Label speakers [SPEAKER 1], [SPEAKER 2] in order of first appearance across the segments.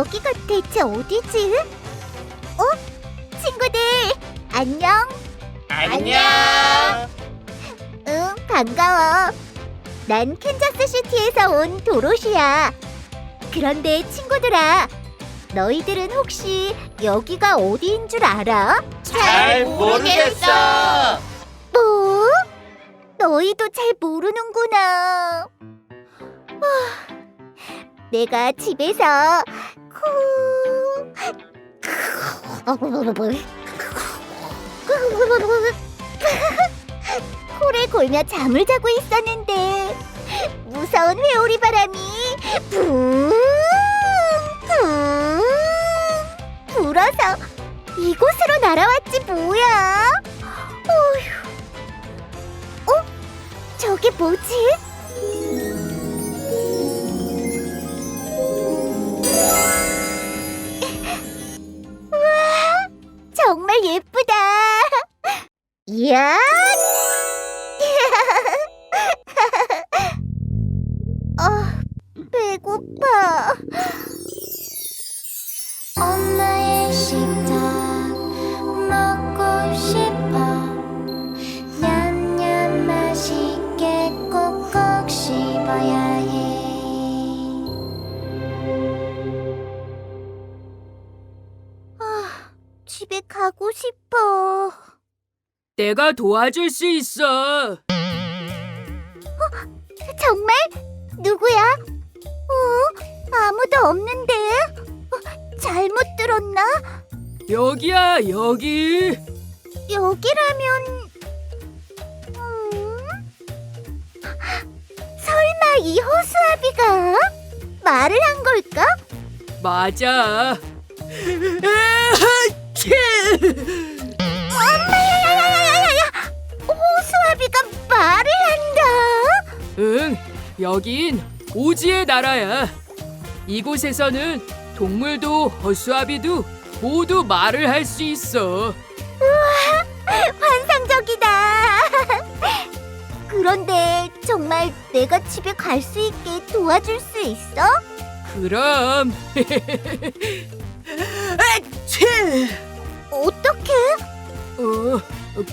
[SPEAKER 1] 여기가 대체 어디지? 어? 친구들, 안녕.
[SPEAKER 2] 안녕.
[SPEAKER 1] 응, 반가워. 난 캔자스 시티에서 온 도로시야. 그런데 친구들아, 너희들은 혹시 여기가 어디인 줄 알아?
[SPEAKER 2] 잘 모르겠어.
[SPEAKER 1] 뭐? 너희도 잘 모르는구나. 아, 내가 집에서 코 코를 골며 잠을 자고 있었는데 무서운 회오리 바람이 붕 붕 불어서 이곳으로 날아왔지 뭐야. 어휴. 어? 저게 뭐지? 이야. 아, 배고파.
[SPEAKER 3] 엄마의 식탁 먹고 싶어 냠냠 맛있게 꼭꼭 씹어야 해
[SPEAKER 1] 아, 집에 가고 싶어.
[SPEAKER 4] 내가 도와줄 수 있어.
[SPEAKER 1] 정말? 누구야? 어? 아무도 없는데? 어, 잘못 들었나?
[SPEAKER 4] 여기야, 여기.
[SPEAKER 1] 여기라면... 음? 설마 이 허수아비가 말을 한 걸까?
[SPEAKER 4] 맞아. 여긴 오지의 나라야. 이곳에서는 동물도 허수아비도 모두 말을 할 수 있어.
[SPEAKER 1] 환상적이다! 그런데 정말 내가 집에 갈 수 있게 도와줄 수 있어?
[SPEAKER 4] 그럼. 아치!
[SPEAKER 1] 어떻게?
[SPEAKER 4] 어,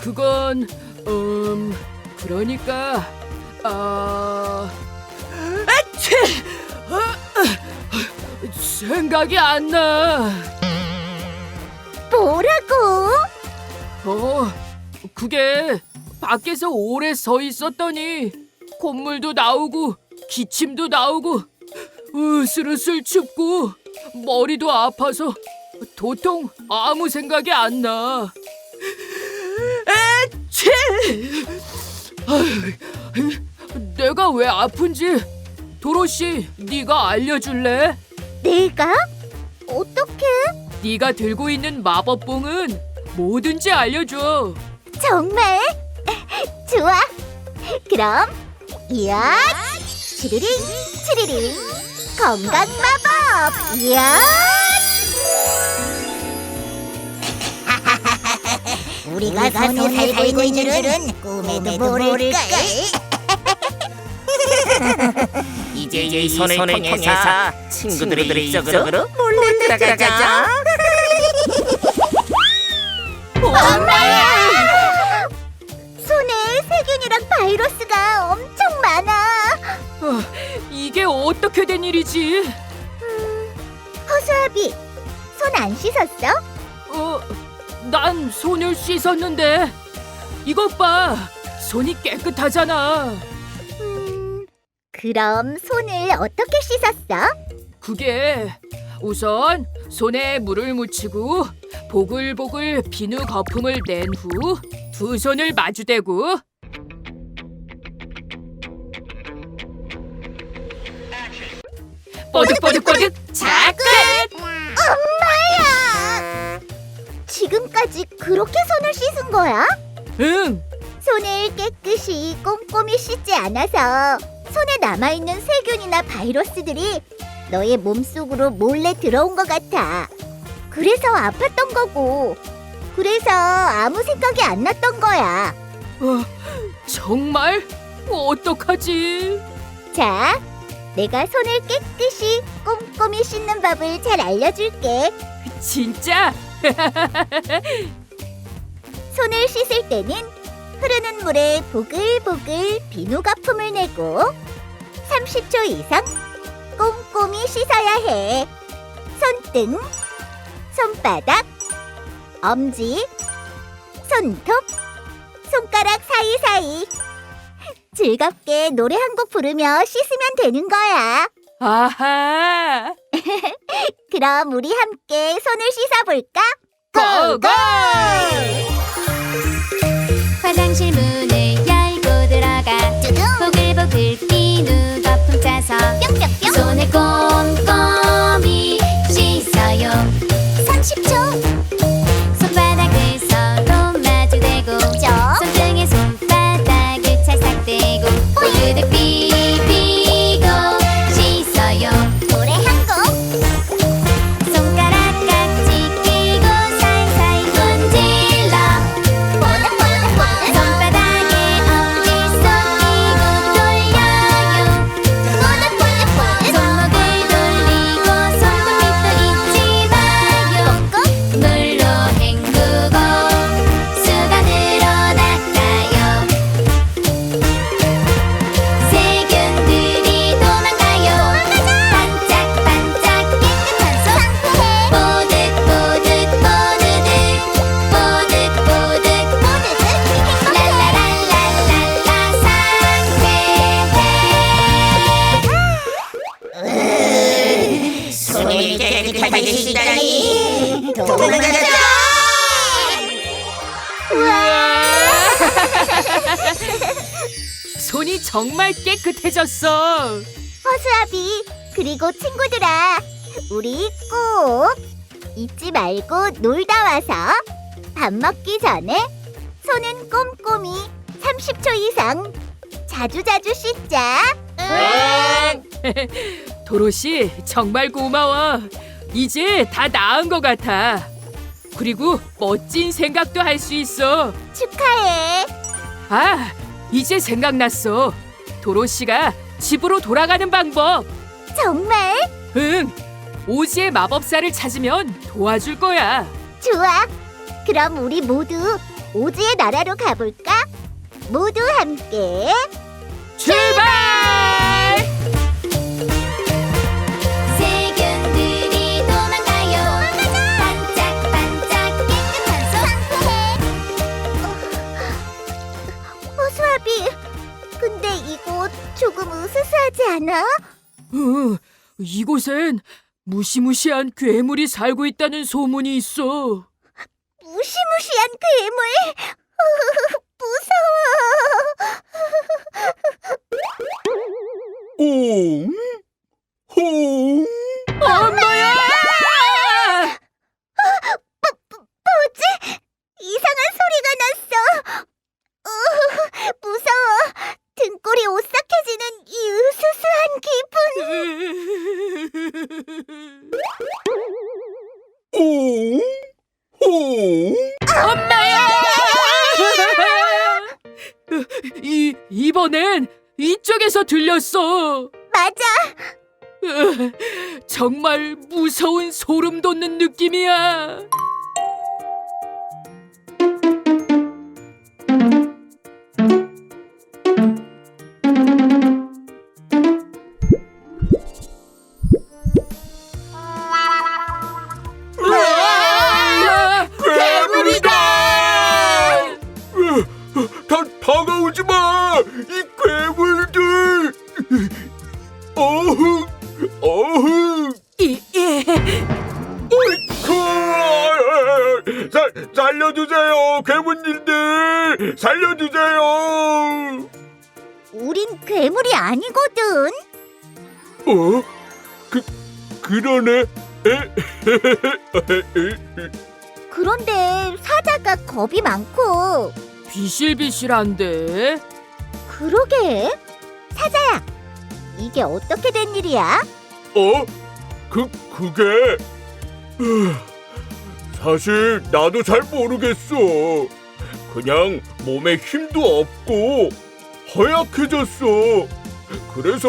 [SPEAKER 4] 그건 음, 그러니까 아, 아치! 어, 어, 생각이 안 나.
[SPEAKER 1] 뭐라고?
[SPEAKER 4] 어, 그게 밖에서 오래 서 있었더니 콧물도 나오고 기침도 나오고 으슬으슬 춥고 머리도 아파서 도통 아무 생각이 안 나. 에치! 아휴, 내가 왜 아픈지 도로시 네가 알려줄래?
[SPEAKER 1] 내가? 어떻게?
[SPEAKER 4] 네가 들고 있는 마법봉은 뭐든지 알려줘.
[SPEAKER 1] 정말? 좋아. 그럼 이야 치리링 치리링 건강 마법 이야 우리가 손에 살고 있는 줄은 꿈에도 모를걸
[SPEAKER 2] 이제 이 손을 통해서 친구들의 이쪽으로 몰래 들어가자.
[SPEAKER 1] 엄마야 손에 세균이랑 바이러스가 엄청 많아
[SPEAKER 4] 어, 이게 어떻게 된 일이지?
[SPEAKER 1] 허수아비 손 안 씻었어?
[SPEAKER 4] 어, 난 손을 씻었는데 이것 봐, 손이 깨끗하잖아.
[SPEAKER 1] 음, 그럼 손을 어떻게 씻었어?
[SPEAKER 4] 그게 우선 손에 물을 묻히고 보글보글 비누 거품을 낸 후 두 손을 마주대고 뽀득뽀득뽀득 자 끝!
[SPEAKER 1] 엄마야! 지금까지 그렇게 손을 씻은 거야?
[SPEAKER 4] 응,
[SPEAKER 1] 손을 깨끗이 꼼꼼히 씻지 않아서 손에 남아있는 세균이나 바이러스들이 너의 몸속으로 몰래 들어온 것 같아. 그래서 아팠던 거고. 그래서 아무 생각이 안 났던 거야.
[SPEAKER 4] 어, 정말 어떡하지?
[SPEAKER 1] 자, 내가 손을 깨끗이 꼼꼼히 씻는 법을 잘 알려줄게.
[SPEAKER 4] 진짜?
[SPEAKER 1] 손을 씻을 때는 흐르는 물에 보글보글 비누 거품을 내고 30초 이상 꼼꼼히 씻어야 해. 손등, 손바닥, 엄지, 손톱, 손가락 사이사이. 즐겁게 노래 한 곡 부르며 씻으면 되는 거야.
[SPEAKER 4] 아하.
[SPEAKER 1] 그럼 우리 함께 손을 씻어볼까?
[SPEAKER 4] 고고!
[SPEAKER 3] 화장실 문을 열고 들어가. 보글보글 비누 거품 짜서
[SPEAKER 1] 뿅뿅뿅.
[SPEAKER 3] 손을 꼼꼼히 씻어요. 30초. 손바닥을 서로 마주대고 손
[SPEAKER 2] 깨끗하게 씻다니 도망가자.
[SPEAKER 4] 손이 정말 깨끗해졌어.
[SPEAKER 1] 허수아비 그리고 친구들아. 우리 꼭 잊지 말고 놀다 와서 밥 먹기 전에 손은 꼼꼼히 30초 이상 자주자주 씻자.
[SPEAKER 4] 도로시 정말 고마워. 이제 다 나은 것 같아. 그리고 멋진 생각도 할 수 있어.
[SPEAKER 1] 축하해
[SPEAKER 4] 아, 이제 생각났어. 도로시가 집으로 돌아가는 방법.
[SPEAKER 1] 정말
[SPEAKER 4] 응. 오지의 마법사를 찾으면 도와줄 거야.
[SPEAKER 1] 좋아 그럼 우리 모두 오즈의 나라로 가볼까? 모두 함께
[SPEAKER 3] 어,
[SPEAKER 4] 출발!
[SPEAKER 1] 조금 으스스하지 않아?
[SPEAKER 4] 어, 이곳엔 무시무시한 괴물이 살고 있다는 소문이 있어.
[SPEAKER 1] 무시무시한 괴물 무서워
[SPEAKER 4] 정말 무서운 소름 돋는 느낌이야.
[SPEAKER 5] 살려주세요!
[SPEAKER 1] 우린 괴물이 아니거든
[SPEAKER 5] 어? 그, 그러네? 에?
[SPEAKER 1] 그런데 사자가 겁이 많고
[SPEAKER 4] 비실비실한데?
[SPEAKER 1] 그러게 사자야 이게 어떻게 된 일이야?
[SPEAKER 5] 어? 그, 그게... 으, 사실 나도 잘 모르겠어. 그냥 몸에 힘도 없고 허약해졌어. 그래서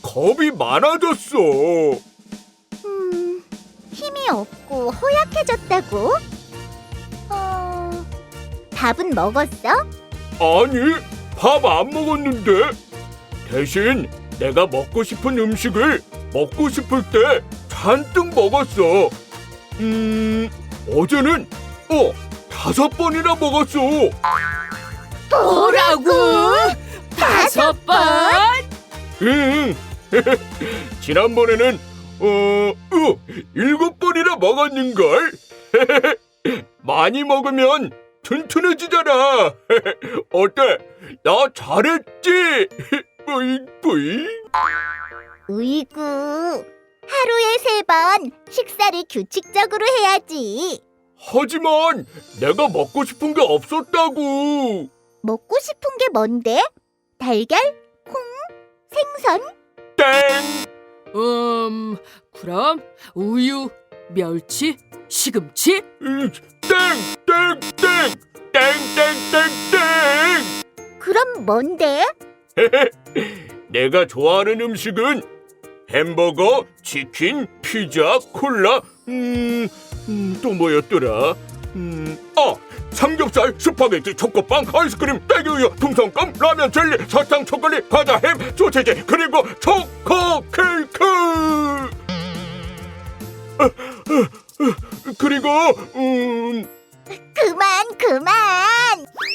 [SPEAKER 5] 겁이 많아졌어.
[SPEAKER 1] 음, 힘이 없고 허약해졌다고? 어, 밥은 먹었어?
[SPEAKER 5] 아니, 밥 안 먹었는데. 대신 내가 먹고 싶은 음식을 먹고 싶을 때 잔뜩 먹었어. 음, 어제는 어 다섯 번이나 먹었어.
[SPEAKER 4] 뭐라고? 다섯 번?
[SPEAKER 5] 응. 지난번에는 어, 어 일곱 번이나 먹었는 걸. 많이 먹으면 튼튼해지잖아. 어때? 나 잘했지? 뿌잉 뿌잉.
[SPEAKER 1] 으이구, 하루에 세 번 식사를 규칙적으로 해야지.
[SPEAKER 5] 하지만 내가 먹고 싶은 게 없었다고.
[SPEAKER 1] 먹고 싶은 게 뭔데? 달걀? 콩? 생선?
[SPEAKER 5] 땡.
[SPEAKER 4] 음, 그럼 우유, 멸치, 시금치?
[SPEAKER 5] 음, 땡, 땡, 땡, 땡, 땡, 땡,
[SPEAKER 1] 그럼 뭔데?
[SPEAKER 5] 땡. 내가 좋아하는 음식은 햄버거, 치킨, 피자, 콜라, 음, 음, 또 뭐였더라? 음, 아, 삼겹살, 스파게티, 초코빵, 아이스크림, 딸기우유, 풍선껌, 라면, 젤리, 사탕, 초콜릿, 과자, 햄, 소세지, 그리고 초코 케이크. 아, 아, 아, 그리고 음,
[SPEAKER 1] 그만, 그만!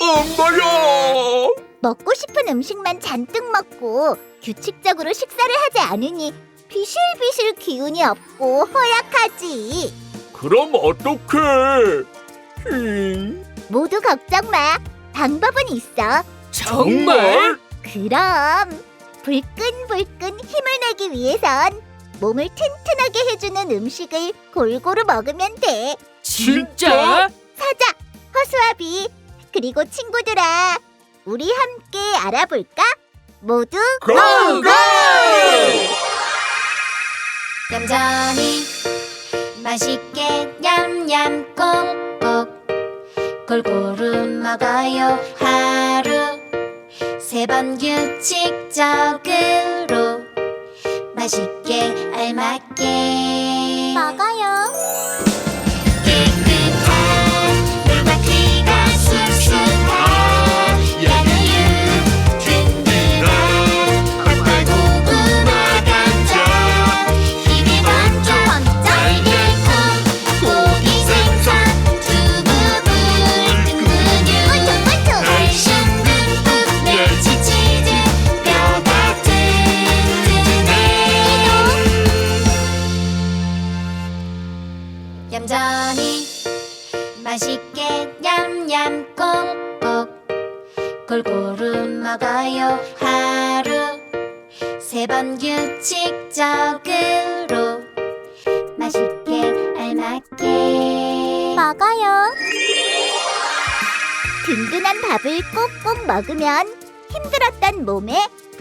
[SPEAKER 5] 엄마야.
[SPEAKER 1] 먹고 싶은 음식만 잔뜩 먹고 규칙적으로 식사를 하지 않으니 비실비실 기운이 없고 허약하지.
[SPEAKER 5] 그럼 어떡해? 힝,
[SPEAKER 1] 모두 걱정 마. 방법은 있어.
[SPEAKER 4] 정말?
[SPEAKER 1] 그럼 불끈불끈 힘을 내기 위해선 몸을 튼튼하게 해주는 음식을 골고루 먹으면 돼.
[SPEAKER 4] 진짜?
[SPEAKER 1] 사자, 허수아비, 그리고 친구들아, 우리 함께 알아볼까? 모두
[SPEAKER 5] 고!
[SPEAKER 3] 얌전히 맛있게 냠냠 꼭꼭 골고루 먹어요 하루. 세 번 규칙적으로 맛있게 알맞게. 먹어요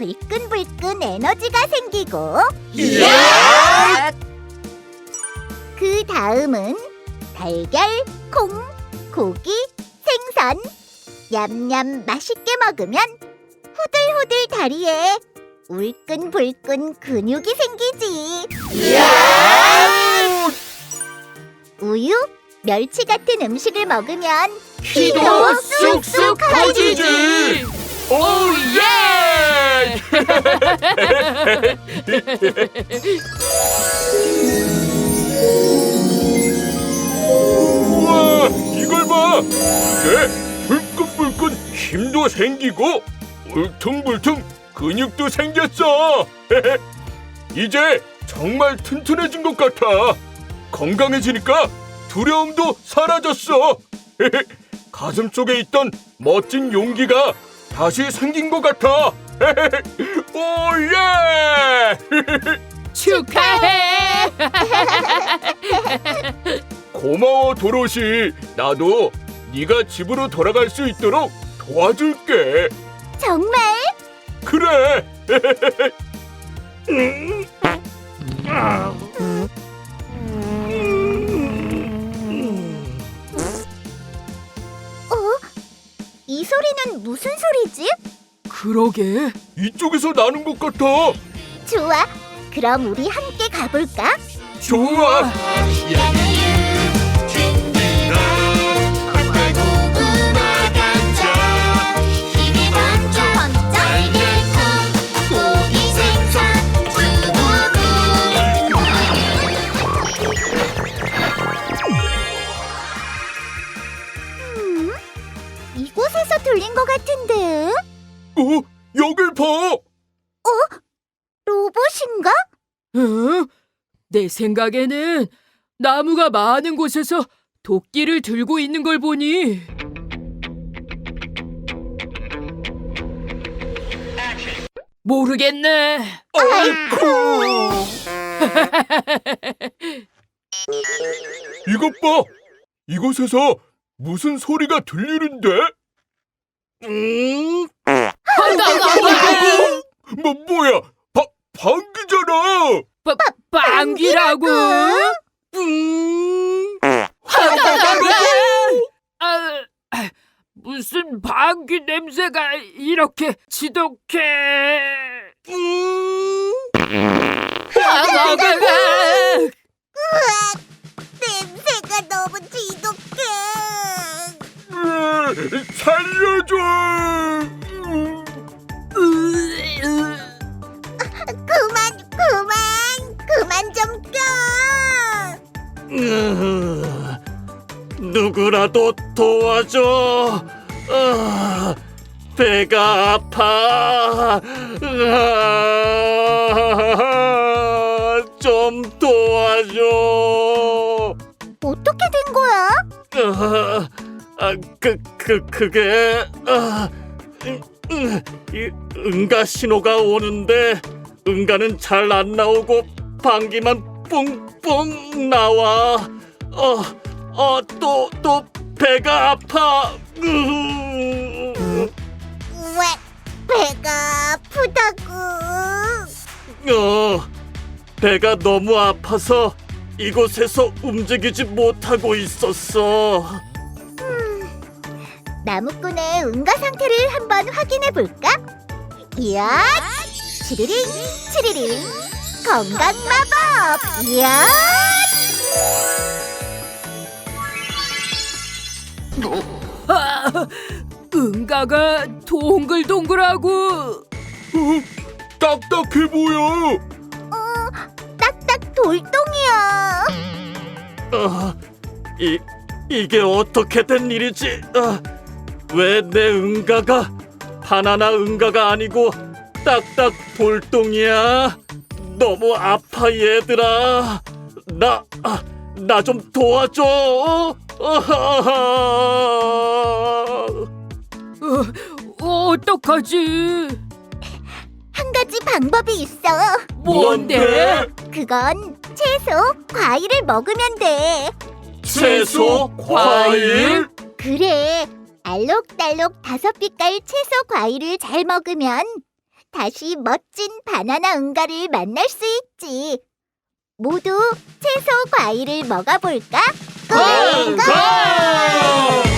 [SPEAKER 1] 불끈불끈 에너지가 생기고. 그 다음은 달걀, 콩, 고기, 생선. 냠냠 맛있게 먹으면 후들후들 다리에 울끈불끈 근육이 생기지. 우유, 멸치 같은 음식을 먹으면
[SPEAKER 4] 키도 쑥쑥 커지지. 오 예!
[SPEAKER 5] 우와, 이걸 봐. 이제 불끈불끈 힘도 생기고 울퉁불퉁 근육도 생겼어. 이제 정말 튼튼해진 것 같아. 건강해지니까 두려움도 사라졌어. 가슴 속에 있던 멋진 용기가 다시 생긴 것 같아. 오예!
[SPEAKER 4] 축하해.
[SPEAKER 5] 고마워 도로시. 나도 네가 집으로 돌아갈 수 있도록 도와줄게.
[SPEAKER 1] 정말
[SPEAKER 5] 그래.
[SPEAKER 1] 이 소리는 무슨 소리지?
[SPEAKER 4] 그러게.
[SPEAKER 5] 이쪽에서 나는 것 같아.
[SPEAKER 1] 좋아. 그럼 우리 함께 가볼까?
[SPEAKER 6] 좋아.
[SPEAKER 1] 들린 것 같은데?
[SPEAKER 6] 어, 여길 봐.
[SPEAKER 1] 로봇인가?
[SPEAKER 4] 응? 내 생각에는 나무가 많은 곳에서 도끼를 들고 있는 걸 보니 모르겠네.
[SPEAKER 6] 아이쿠. 이것 봐. 이곳에서 무슨 소리가 들리는데? 음? 뭐 뭐야? 바, 방귀잖아.
[SPEAKER 4] 바, 방귀라고?
[SPEAKER 6] 음.
[SPEAKER 4] 아, 무슨 방귀 냄새가 이렇게 지독해? 음.
[SPEAKER 1] 냄새가 너무
[SPEAKER 6] 살려줘.
[SPEAKER 1] 그만, 그만, 그만 좀 껴.
[SPEAKER 6] 으, 누구라도 도와줘. 아, 배가 아파. 아, 좀 도와줘.
[SPEAKER 1] 어떻게 된 거야?
[SPEAKER 6] 아, 아, 그, 그, 그게, 아, 음, 음, 이 응가 신호가 오는데, 응가는 잘 안 나오고, 방귀만 뿡뿡 나와. 어, 어, 또, 또, 배가 아파. 으,
[SPEAKER 1] 왜 배가 아프다고?
[SPEAKER 6] 어, 배가 너무 아파서 이곳에서 움직이지 못하고 있었어.
[SPEAKER 1] 나무꾼의 응가 상태를 한번 확인해 볼까? 이야, 치리링, 치리링, 건강 마법. 이야,
[SPEAKER 4] 아, 응가가 동글동글하고
[SPEAKER 6] 어, 딱딱해 보여.
[SPEAKER 1] 딱딱 돌덩이야.
[SPEAKER 6] 아, 이 이게 어떻게 된 일이지? 아, 왜 내 응가가 바나나 응가가 아니고 딱딱 돌덩이야? 너무 아파 얘들아. 나나좀 도와줘. 아하하.
[SPEAKER 4] 어, 어떡하지?
[SPEAKER 1] 한 가지 방법이 있어.
[SPEAKER 4] 뭔데?
[SPEAKER 1] 그건 채소, 과일을 먹으면 돼.
[SPEAKER 6] 채소, 과일?
[SPEAKER 1] 그래. 알록달록 다섯 빛깔 채소 과일을 잘 먹으면 다시 멋진 바나나 응가를 만날 수 있지. 모두 채소 과일을 먹어볼까?
[SPEAKER 6] 응가!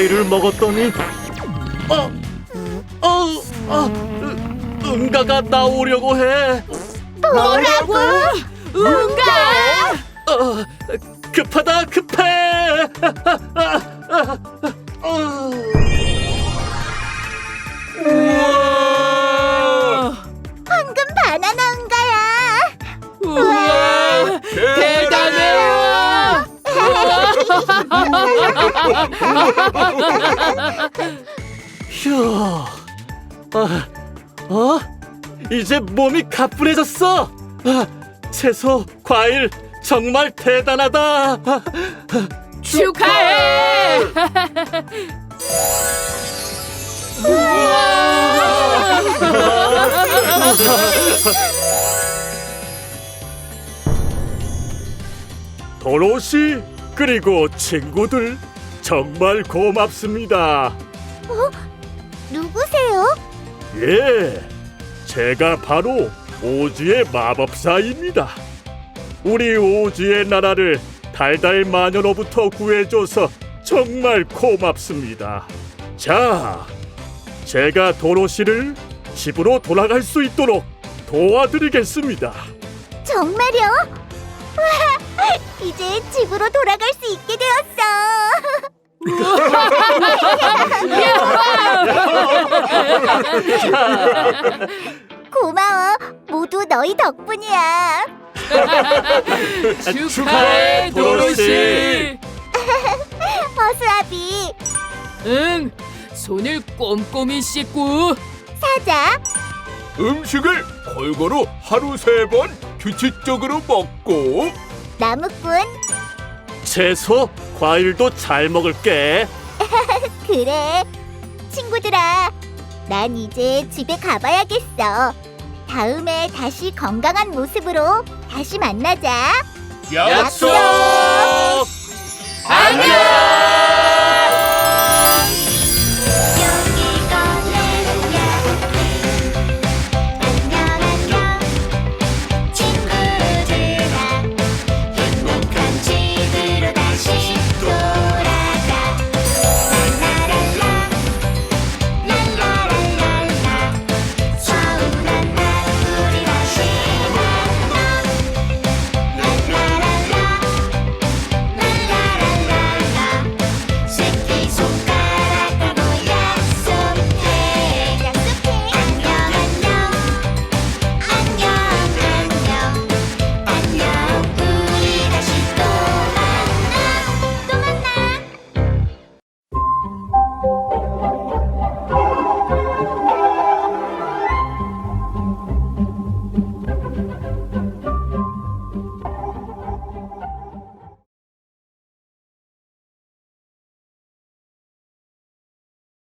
[SPEAKER 6] 과일을 먹었더니 어, 어, 어, 응가가 나오려고 해.
[SPEAKER 1] 뭐라고?
[SPEAKER 4] 응가!
[SPEAKER 6] 어, 급하다 급해. 이제 몸이 가뿐해졌어. 아, 채소, 과일 정말 대단하다.
[SPEAKER 4] 축하해!
[SPEAKER 6] 도로시 그리고 친구들 정말 고맙습니다.
[SPEAKER 1] 누구세요?
[SPEAKER 6] 예, 제가 바로 오지의 마법사입니다. 우리 오지의 나라를 달달 마녀로부터 구해줘서 정말 고맙습니다. 자, 제가 도로시를 집으로 돌아갈 수 있도록 도와드리겠습니다.
[SPEAKER 1] 정말요? 와, 이제 집으로 돌아갈 수 있게 되었어. 고마워. 모두 너희 덕분이야.
[SPEAKER 4] 축하해, 도로시!
[SPEAKER 1] 허수아비,
[SPEAKER 4] 응, 손을 꼼꼼히 씻고
[SPEAKER 1] 사자,
[SPEAKER 5] 음식을 골고루 하루 세 번 규칙적으로 먹고
[SPEAKER 1] 나무꾼.
[SPEAKER 6] 채소, 과일도 잘 먹을게.
[SPEAKER 1] 그래. 친구들아, 난 이제 집에 가봐야겠어. 다음에 다시 건강한 모습으로 다시 만나자.
[SPEAKER 5] 약속! 안녕!